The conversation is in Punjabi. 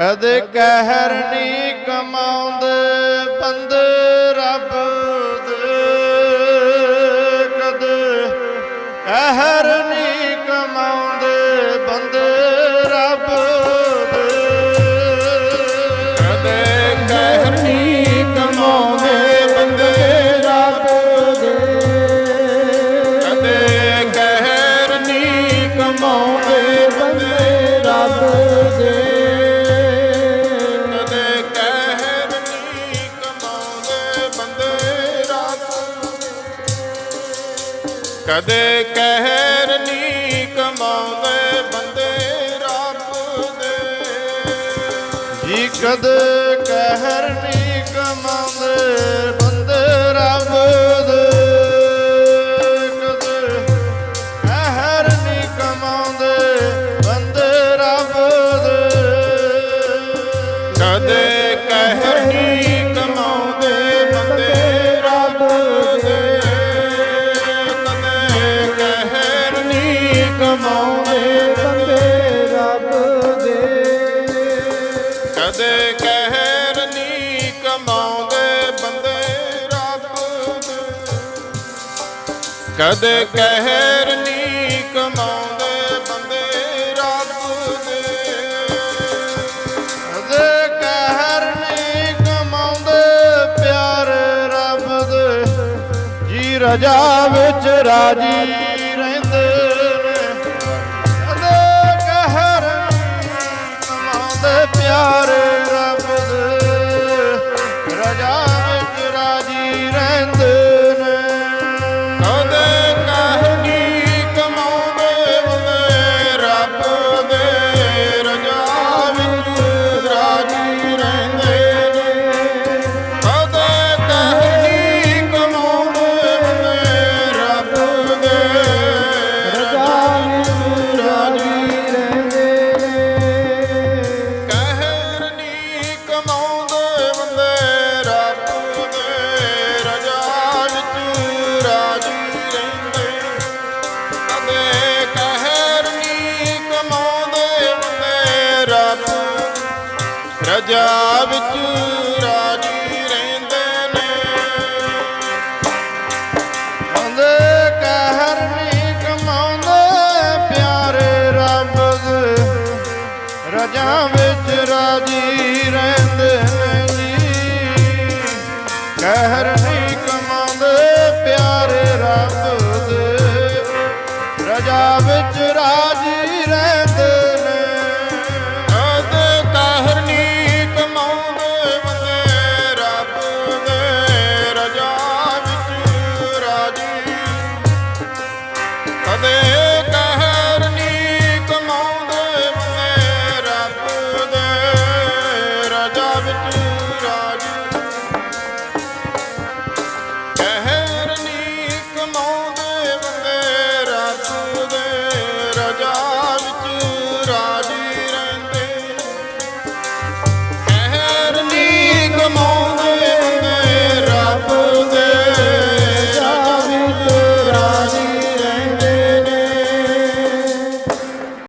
ਅਦੇ ਕਹਿਰ ਨੀ ਕਮਾਉਂਦੇ, ਬੰਦੇ ਰੱਬ ਦੇ ਕਦੇ। ਕਹਿਰ ਨੀ ਕਮਾਉਂਦੇ, ਬੰਦੇ ਰੱਬ ਦੇ। ਕਦੇ ਕਹਿਰ ਨੀ ਕਮਾਉਂਦੇ, ਬੰਦੇ ਰੱਬ ਦੇ। ਕਦੇ ਕਹਿਰ ਨੀ ਕਮਾਉਂਦੇ। ਕਦੇ ਕਹਿਰ ਨਹੀਂ ਕਮਾਉਂਦੇ ਬੰਦੇ ਰੱਬ ਦੇ। ਜੀ ਕਦੇ ਕਹਿਰ ਨਹੀਂ ਕਮਾਉਂਦੇ ਬੰਦੇ ਰੱਬ ਦੇ। ਕਦੇ ਕਹਿਰ ਕਦੇ ਕਹਿਰ ਨਹੀਂ ਕਮਾਉਂਦੇ ਬੰਦੇ ਰੱਬ ਕਦੇ ਕਹਿਰ ਨਹੀਂ ਕਮਾਉਂਦੇ ਬੰਦੇ ਰੱਬ ਦੇ। ਕਦੇ ਕਹਿਰ ਨਹੀਂ ਕਮਾਉਂਦੇ ਪਿਆਰੇ ਰੱਬ ਦੇ। ਜੀ ਰਜਾ ਵਿੱਚ ਰਾਜੀ ਰਾਜੀ ਰਜਾ ਵਿੱਚ ਰਾਜੀ ਰਹਿੰਦੇ ਨੇ। ਹੁੰਦੇ ਕਹਿਰ ਨਹੀਂ ਕਮਾਉਂਦੇ, ਪਿਆਰੇ ਰੱਬ ਦੇ। ਰਜਾ ਵਿੱਚ ਰਾਜੀ ਰਹਿੰਦੇ ਨੇ ਜੀ। ਕਹਿਰ ਨਹੀਂ ਕਮਾਉਂਦੇ, ਪਿਆਰੇ ਰੱਬ ਦੇ। ਰਜਾ ਵਿੱਚ ਰਾਜੀ ਰਹਿੰਦੇ